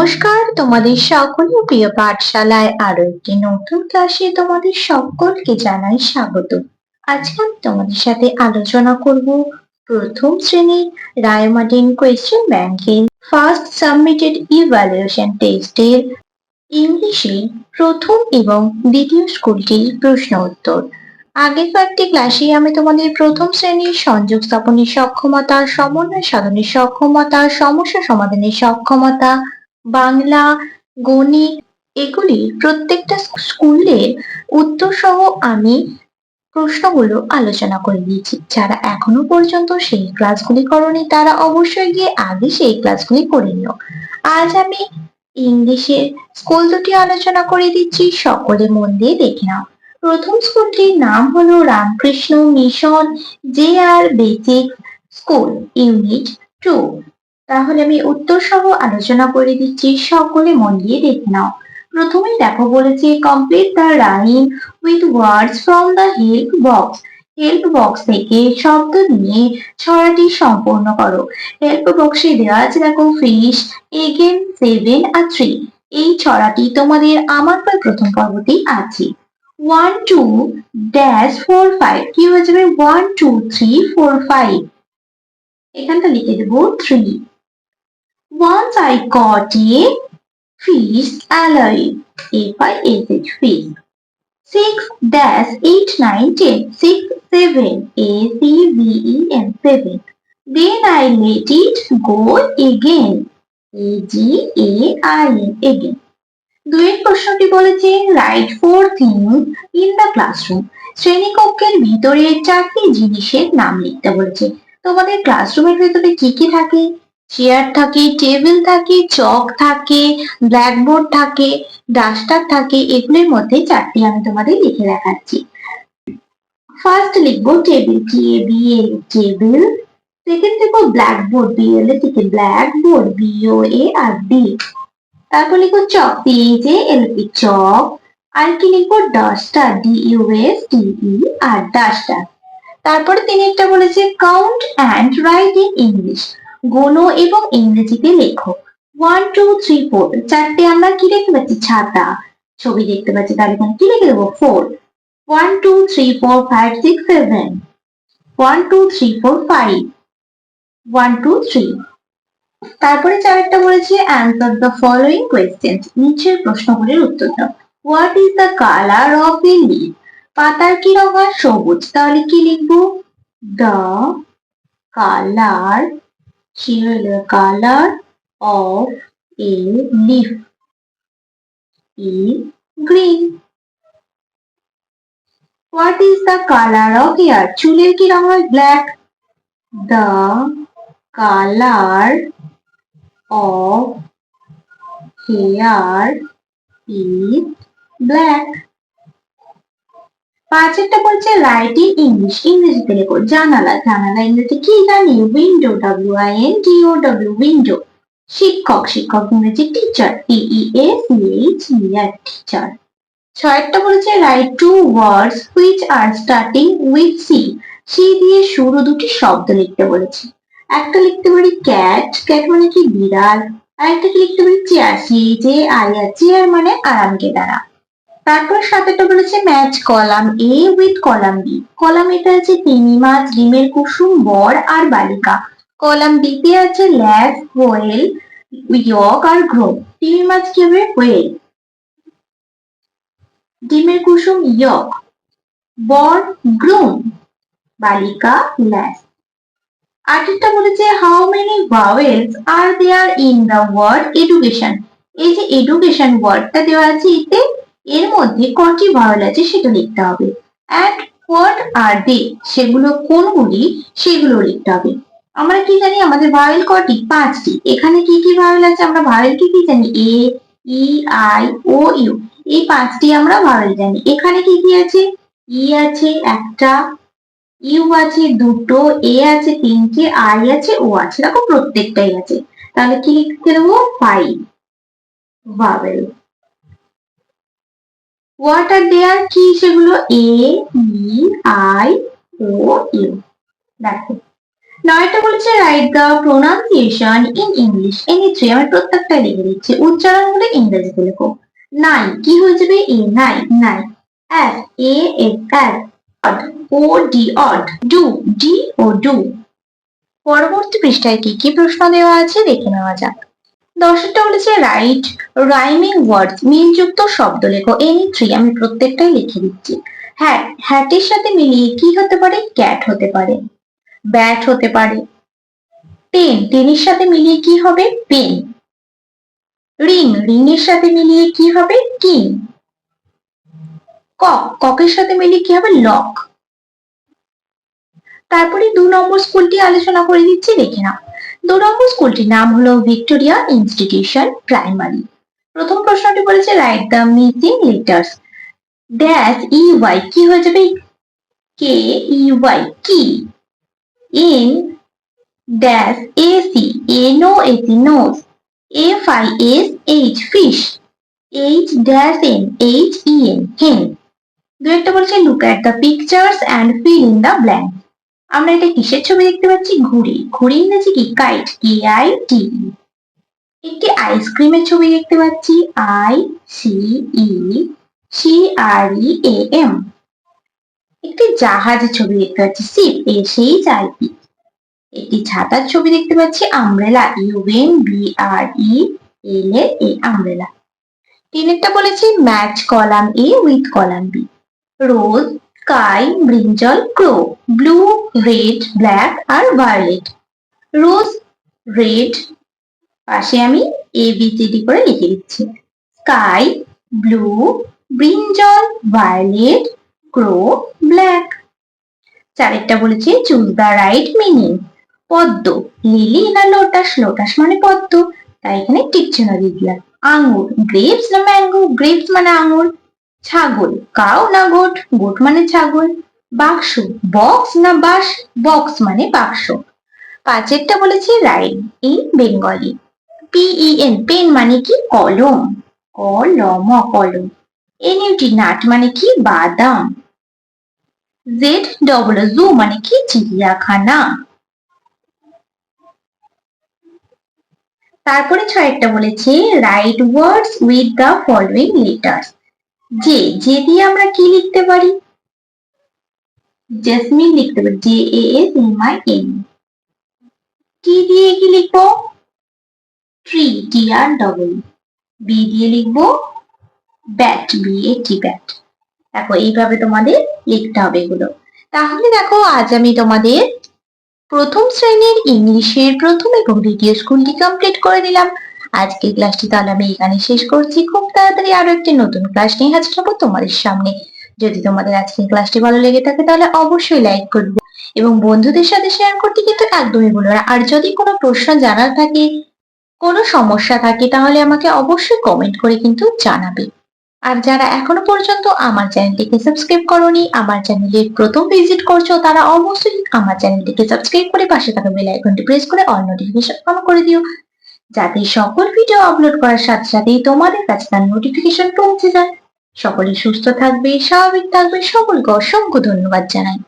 নমস্কার তোমাদের সকল প্রিয় পাঠশালায় আরও একটি নতুন ক্লাসে তোমাদের সকলকে জানাই স্বাগত। আজকে আমি তোমাদের সাথে আলোচনা করব প্রথম শ্রেণির রায়মার্টিন কোয়েশ্চেন ব্যাংকের ফার্স্ট সাবমিটেড ইভ্যালুয়েশন টেস্টের ইংলিশে প্রথম এবং দ্বিতীয় স্কুলটির প্রশ্ন উত্তর। আগের কয়েকটি ক্লাসে আমি তোমাদের প্রথম শ্রেণির সংযোগ স্থাপনের সক্ষমতা, সমন্বয় সাধনের সক্ষমতা, সমস্যা সমাধানের সক্ষমতা বাংলা, গণিত এগুলি প্রত্যেকটা স্কুলের উত্তর সহ আমি প্রশ্নগুলো আলোচনা করে দিয়েছি। যারা এখনও পর্যন্ত সেই ক্লাসগুলি করনি, তারা অবশ্যই গিয়ে আগে সেই ক্লাসগুলি করে নিও। আজ আমি ইংলিশের স্কুল দুটি আলোচনা করে দিচ্ছি, সকলে মন দিয়ে দেখে নাও। প্রথম স্কুলটির নাম হলো Ramakrishna mission J R basic school, unit two. তাহলে আমি উত্তর সহ আলোচনা করে দিচ্ছি, সকলে মন দিয়ে দেখে নাও। প্রথমেই দেখো বলেছে complete the rhyme with words from the help box help box থেকে শব্দ নিয়ে ছড়াটি সম্পূর্ণ করো। হেল্প বক্সে দেওয়া আছে, দেখো ফিশ এগেন সেভেন আর থ্রি এই ছড়াটি তোমাদের আমার বই প্রথম পর্বতেই আছে। One two dash four five কি হয়ে যাবে? One two three four five এখানটা লিখে দেবো three Once I caught a fish alive. F-I-S-H, fish. Six dash eight nine ten. Six seven. A-C-V-E-N, seven. Then I let it go again. A-G-A-I-N, again. দুয়ের প্রশ্নটি বলেছে write four things in the classroom শ্রেণীকক্ষের ভিতরে চারটি জিনিসের নাম লিখতে বলেছে তোমাদের ক্লাসরুমের ভিতরে কি কি থাকে চেয়ার থাকে টেবিল থাকে চক থাকে ব্ল্যাকবোর্ড থাকে ডাস্টার থাকে, এগুলোর মধ্যে চারটি আমি তোমাদের লিখে দেখাচ্ছি। ফার্স্ট লিখব table T A B L table second লিখব ব্ল্যাকবোর্ড বি এল থেকে blackboard B O A R D তারপর লিখব চক P A L P chalk আর কি লিখব? Duster D U S R duster তারপরে তিনি একটা বলেছে count and write in English গোনো এবং ইংরেজিতে লেখো ওয়ান টু থ্রি ফোর চারটে আমরা কি দেখতে পাচ্ছি? ছাতা। ছবি দেখতে পাচ্ছি, তাহলে এখানে কি লিখে দেবো? Four one two three four five six seven one two three four five one two three তারপরে চারটা বলেছে অ্যান্সার দ্য ফলোয়িং কোয়েশ্চেন নিচের প্রশ্নগুলির উত্তর দাও। What is the colour of the leaf পাতার কি রঙ সবুজ। তাহলে কি লিখব? The colour here the color of a leaf is green. What is the color of hair? চুলের কি রং হয় black? The color of hair is black. পাঁচেরটা বলছে রাইট ইংলিশ ইংরেজিতে লেখো জানালা জানালা ইংরেজি কি জানি? Window W I N T O W window শিক্ষক শিক্ষক ইংরেজি teacher T E A H teacher ছয়টা বলেছে write two words which are starting with C C দিয়ে শুরু দুটি শব্দ লিখতে বলেছে। একটা লিখতে পারি ক্যাট ক্যাট মানে কি বিড়াল? আর একটা লিখতে পারি চেয়ার সি যে আর চেয়ার মানে আরামকে দ্বারা। তারপর সাথেটা বলেছে match column A with column B column এটা আছে তিমি মাছ, ডিমের কুসুম, বর আর বালিকা। কলাম বি তে আছে ল্যাব হোয়েল ইয়ক আর গ্রোম তিমি মাছ কি হবে? হোয়েল ডিমের কুসুম, ইয়ক। বর গ্রোম বালিকা ল্যাস আরেকটা বলেছে how many vowels are there in the word education এই যে এডুকেশন ওয়ার্ডটা দেওয়া আছে এতে এর মধ্যে কটি ভাওয়েল আছে সেটা লিখতে হবে। অ্যাট হোয়াট আর দে সেগুলো কোনগুলি সেগুলো লিখতে হবে। আমরা কি জানি? আমাদের ভাওয়েল কটি? পাঁচটি। এখানে কি কি ভাওয়েল আছে? আমরা ভাওয়েল কি কি জানি? এ ই আই ও ইউ এই পাঁচটি আমরা ভাওয়েল জানি। এখানে কি কি আছে? ই আছে একটা ইউ আছে দুটো এ আছে তিনটে আই আছে ও আছে। দেখো প্রত্যেকটাই আছে। তাহলে কি লিখতে দেবো? Five vowel what are there কি সেগুলো? এ ই আই ও ইউ দেখো। নয়টা বলেছে write the pronunciation in English any three আমি প্রত্যেকটা লিখে দিচ্ছি। উচ্চারণগুলো ইংরেজিতে লেখো। নাই কি হয়ে যাবে? এ নাই নাই S A S S O D odd do D O do পরবর্তী পৃষ্ঠায় কি কি প্রশ্ন দেওয়া আছে দেখে নেওয়া যাক। দশটা বলেছে রাইট রাইমিং ওয়ার্ডস মিলযুক্ত শব্দ লেখো এনি থ্রি আমি প্রত্যেকটাই লিখে দিচ্ছি। হ্যাট হ্যাটের সাথে মিলিয়ে কি হতে পারে? ক্যাট হতে পারে। ব্যাট হতে পারে। পেন টেনের সাথে মিলিয়ে কি হবে? পেন রিং রিং এর সাথে মিলিয়ে কি হবে? কিং কক ককের সাথে মিলিয়ে কি হবে? লক তারপরে দু নম্বর স্কুলটি আলোচনা করে দিচ্ছি, দেখে নাও। দু নম্বর স্কুলটির নাম হলো ভিক্টোরিয়া ইনস্টিটিউশন প্রাইমারি। প্রথম প্রশ্নটি বলেছে write the missing letters dash E Y কি হয়ে যাবে? কে ই ওয়াই কি? In dash A C A no A C nose F I S H fish H dash N H E N hen দু একটা বলছে look at the pictures and fill in the blank আমরা এটা কিসের ছবি দেখতে পাচ্ছি? ঘুড়ি। ঘুড়ি ইংরেজি কি? কাইট কে আই টি একটি আইসক্রিমের ছবি দেখতে পাচ্ছি। I C E C R E A M একটি জাহাজের ছবি দেখতে পাচ্ছি। শিপ এ সেই চাইপি একটি ছাতার ছবি দেখতে পাচ্ছি। Umbrella U N B R E L A A umbrella তিনেরটা বলেছি match column A with column B rose sky brinjal crow blue, red, black R violet. Rose, red, পাশে আমি এ বি সি করে লিখে দিচ্ছি। Sky, blue brinjal violet crow black. চারেরটা বলেছে choose the right meaning. পদ্ম, lily না lotus lotus মানে পদ্ম। তাই এখানে টিক চিহ্ন দিয়ে দিলাম। আঙুর, গ্রেপস না ম্যাঙ্গো, গ্রেপস মানে আঙুর। ছাগল। কাউ না গোট? গোট মানে ছাগল। বাক্স। বক্স না বাস? বক্স মানে বাক্স। পাঁচেরটা বলেছি write. In Bengali. P E N. Pen মানে কি? কলম। কলম কলম। এনইউটি, নাট মানে কি? বাদাম। জেড ডবল জু মানে কি? চিড়িয়াখানা। তারপরে ছয়েরটা বলেছে write words with the following letters যে যে দিয়ে আমরা কি লিখতে পারি? জেসমিন লিখতে পারি J A S M I N T দিয়ে কি লিখব? Tree T R double B দিয়ে লিখব bat B A T bat দেখো, এইভাবে তোমাদের লিখতে হবে এগুলো। তাহলে দেখো, আজ আমি তোমাদের প্রথম শ্রেণির ইংলিশের প্রথম এবং দ্বিতীয় স্কুলটি কমপ্লিট করে দিলাম। আজকের ক্লাসটি তাহলে আমি এখানে শেষ করছি। খুব তাড়াতাড়ি আরও একটি নতুন ক্লাস নিয়ে হাজির হব তোমাদের সামনে। যদি তোমাদের আজকের ক্লাসটি ভালো লেগে থাকে তাহলে অবশ্যই লাইক করবে এবং বন্ধুদের সাথে শেয়ার করতে কিন্তু একদমই ভুলো না। আর যদি কোনো প্রশ্ন জানার থাকে, কোনো সমস্যা থাকে, তাহলে আমাকে অবশ্যই কমেন্ট করে কিন্তু জানাবে। আর যারা এখনও পর্যন্ত আমার চ্যানেলটিকে সাবস্ক্রাইব করনি, আমার চ্যানেলে প্রথম ভিজিট করছ, তারা অবশ্যই আমার চ্যানেলটিকে সাবস্ক্রাইব করে পাশে থাকা বেল আইকনটি প্রেস করে অল নোটিফিকেশন অন করে দিও। যাতে সকল ভিডিও আপলোড করার সাথে সাথেই তোমাদের কাছে তার নোটিফিকেশন পৌঁছে যায়। সকলে সুস্থ থাকবে, স্বাভাবিক থাকবে, সকলকে অসংখ্য ধন্যবাদ জানাই।